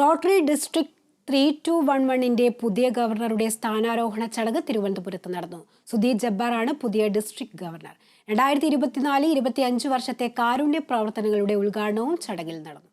Rotary district three two one വണ്ണിന്റെ പുതിയ ഗവർണറുടെ സ്ഥാനാരോഹണ ചടങ്ങ് തിരുവനന്തപുരത്ത് നടന്നു. സുധീർ ജബ്ബാറാണ് പുതിയ ഡിസ്ട്രിക്ട് ഗവർണർ. രണ്ടായിരത്തി ഇരുപത്തിനാല് ഇരുപത്തിയഞ്ച് വർഷത്തെ കാരുണ്യ പ്രവർത്തനങ്ങളുടെ ഉദ്ഘാടനവും ചടങ്ങിൽ നടന്നു.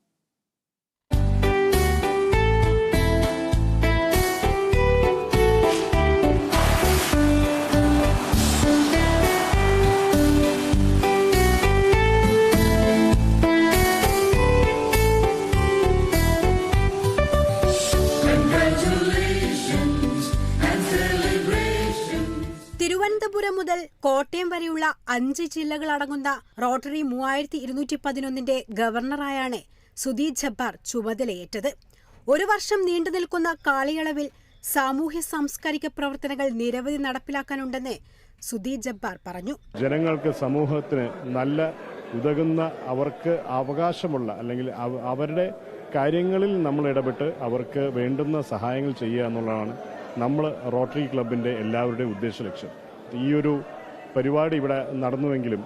തിരുവനന്തപുരം മുതൽ കോട്ടയം വരെയുള്ള അഞ്ച് ജില്ലകളടങ്ങുന്ന റോട്ടറി മൂവായിരത്തി ഇരുന്നൂറ്റി പതിനൊന്നിന്റെ ഗവർണറായാണ് സുധീർ ജബ്ബാർ ചുമതലയേറ്റത്. ഒരു വർഷം നീണ്ടു നിൽക്കുന്ന കാലയളവിൽ സാമൂഹ്യ സാംസ്കാരിക പ്രവർത്തനങ്ങൾ നിരവധി നടപ്പിലാക്കാനുണ്ടെന്ന് സുധീർ ജബ്ബാർ പറഞ്ഞു. ജനങ്ങൾക്ക് സമൂഹത്തിന് നല്ല ഉതകുന്ന അവർക്ക് അവകാശമുള്ള അല്ലെങ്കിൽ അവരുടെ കാര്യങ്ങളിൽ നമ്മൾ ഇടപെട്ട് അവർക്ക് വേണ്ടുന്ന സഹായങ്ങൾ ചെയ്യുക എന്നുള്ളതാണ് നമ്മൾ റോട്ടറി ക്ലബിന്റെ എല്ലാവരുടെയും ഉദ്ദേശ ലക്ഷ്യം. ഈ ഒരു പരിപാടി ഇവിടെ നടന്നുവെങ്കിലും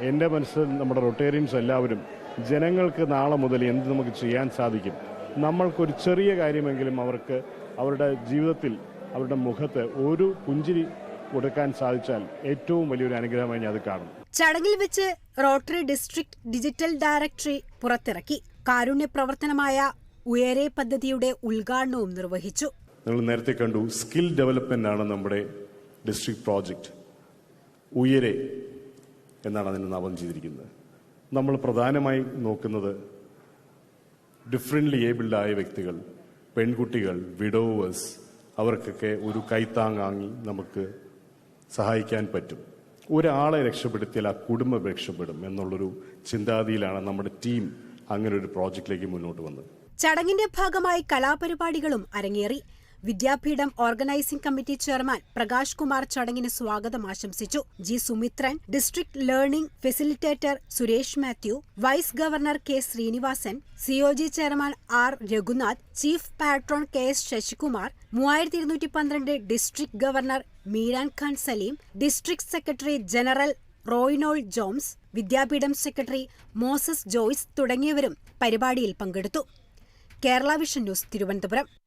എന്റെ മനസ്സിൽ നമ്മുടെ റൊട്ടേറിയൻസ് എല്ലാവരും ജനങ്ങൾക്ക് നാളെ മുതൽ എന്ത് നമുക്ക് ചെയ്യാൻ സാധിക്കും? നമ്മൾക്കൊരു ചെറിയ കാര്യമെങ്കിലും അവർക്ക് അവരുടെ ജീവിതത്തിൽ അവരുടെ മുഖത്ത് ഒരു പുഞ്ചിരി കൊടുക്കാൻ സാധിച്ചാൽ ഏറ്റവും വലിയൊരു അനുഗ്രഹമായി ഞാൻ അത് കാണും. ചടങ്ങിൽ വെച്ച് റോട്ടറി ഡിസ്ട്രിക്ട് ഡിജിറ്റൽ ഡയറക്ടറി പുറത്തിറക്കി. കാരുണ്യ പ്രവർത്തനമായ ഉയരെ പദ്ധതിയുടെ ഉദ്ഘാടനവും നിർവഹിച്ചു. നിങ്ങൾ നേരത്തെ കണ്ടു സ്കിൽ ഡെവലപ്മെന്റ് ആണ് നമ്മുടെ ഡിസ്ട്രിക്ട് പ്രോജക്റ്റ് ഉയരെ എന്നാണ് അതിന് നാമം ചെയ്തിരിക്കുന്നത്. നമ്മൾ പ്രധാനമായി നോക്കുന്നത് ഡിഫറെന്റ്ലി ഏബിൾഡ് ആയ വ്യക്തികൾ പെൺകുട്ടികൾ വിഡോവേഴ്സ് അവർക്കൊക്കെ ഒരു കൈത്താങ്ങാങ്ങി നമുക്ക് സഹായിക്കാൻ പറ്റും. ഒരാളെ രക്ഷപ്പെടുത്തിയാൽ ആ കുടുംബം രക്ഷപ്പെടും എന്നുള്ളൊരു ചിന്താഗതിയിലാണ് നമ്മുടെ ടീം അങ്ങനെ ഒരു പ്രോജക്റ്റിലേക്ക് മുന്നോട്ട് വന്നത്. ചടങ്ങിന്റെ ഭാഗമായി കലാപരിപാടികളും അരങ്ങേറി. Vidyapeetham organising committee chairman Prakash Kumar ചടങ്ങിന് സ്വാഗതം ആശംസിച്ചു. G. Sumithran district learning facilitator Suresh Mathew vice governor K Sreenivasan COG chairman R Raghunath chief patron K S Sasikumar മൂവായിരത്തി ഇരുന്നൂറ്റി പന്ത്രണ്ട് district governor Meeran Khan Saleem district secretary general Roynol Joms Vidyapeetham secretary Moses Joyce തുടങ്ങിയവരും പരിപാടിയിൽ പങ്കെടുത്തു. Kerala vision news Thiruvananthapuram.